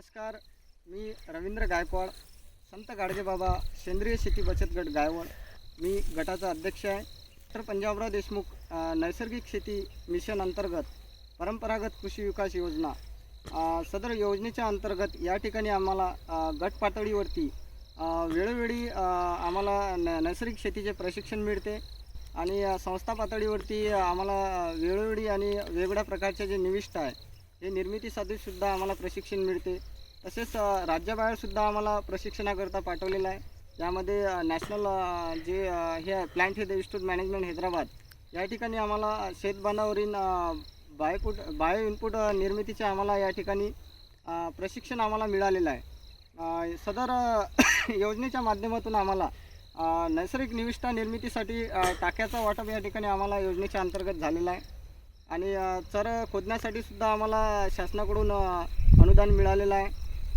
नमस्कार मी रवींद्र गायकवाड संत गाडगेबाबा सेंद्रिय शेती बचत गट गायवड मी गटाचा अध्यक्ष आहे. तर पंजाबराव देशमुख नैसर्गिक शेती मिशन अंतर्गत परंपरागत कृषी विकास योजना सदर योजनेच्या अंतर्गत या ठिकाणी आम्हाला गट पातळीवरती वेळोवेळी आम्हाला न नैसर्गिक शेतीचे प्रशिक्षण मिळते. आणि संस्था पातळीवरती आम्हाला वेळोवेळी आणि वेगवेगळ्या प्रकारचे जे निविष्ट आहे हे निर्मितीसाठी सुद्धा आम्हाला प्रशिक्षण मिळते. तसेच राज्याबाहेरसुद्धा आम्हाला प्रशिक्षणाकरता पाठवलेलं आहे. यामध्ये नॅशनल जे हे आहे हे हेल्थ इन्स्टिट्यूट मॅनेजमेंट हैदराबाद या ठिकाणी आम्हाला शेतबांधावरील बायोपुट बायो इनपुट निर्मितीचे आम्हाला या ठिकाणी प्रशिक्षण आम्हाला मिळालेलं आहे. सदर योजनेच्या माध्यमातून आम्हाला नैसर्गिक निविष्ठा निर्मितीसाठी टाक्याचा वाटप या ठिकाणी आम्हाला योजनेच्या अंतर्गत झालेला आहे. आणि सर चर खोदण्यासाठी सुद्धा आम्हाला शासनाकडून अनुदान मिळालेलं आहे.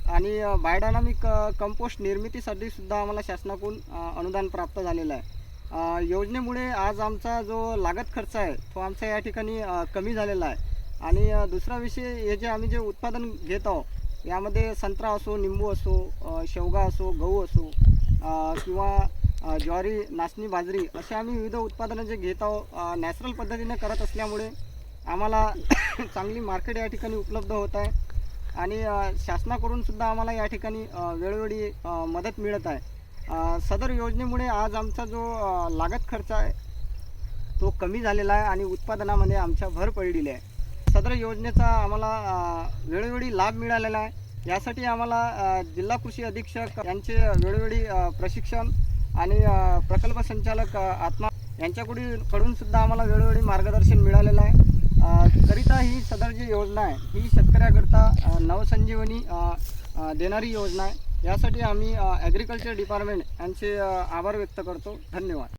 आणि बायोडायनामिक कंपोस्ट निर्मितीसाठी सुद्धा आम्हाला शासनाकडून अनुदान प्राप्त झालेलं आहे. योजनेमुळे आज आमचा जो लागत खर्च आहे तो आमचा या ठिकाणी कमी झालेला आहे. आणि दुसरा विषय हे जे आम्ही जे उत्पादन घेत आहोत यामध्ये संत्रा असो निंबू असो शेवगा असो गहू असो किंवा ज्वारी नाचणी बाजरी असे आम्ही विविध उत्पादनं जे घेत आहोत नॅचरल पद्धतीने करत असल्यामुळे आम्हाला चांगली मार्केट या ठिकाणी उपलब्ध होत आहे. आणि शासनाकडूनसुद्धा शासनाकडून सुद्धा आम्हाला या ठिकाणी वेळोवेळी मदत मिळत आहे. सदर योजनेमुळे आज आमचा जो लागत खर्च आहे तो कमी झालेला आहे आणि उत्पादनामध्ये आमच्या भर पडलेली आहे. सदर योजनेचा आम्हाला वेळोवेळी लाभ मिळालेला आहे. यासाठी आम्हाला जिल्हा कृषी अधीक्षक यांचे वेळोवेळी प्रशिक्षण आणि प्रकल्प संचालक आत्मा यांच्याकडून कडून सुद्धा आम्हाला वेळोवेळी मार्गदर्शन मिळालं आहे अ, करिता ही सदर जी योजना आहे. ही शेतकऱ्याकरता नवसंजीवनी देणारी योजना आहे. यासाठी आम्ही ॲग्रिकल्चर डिपार्टमेंट यांचे आभार व्यक्त करतो. धन्यवाद.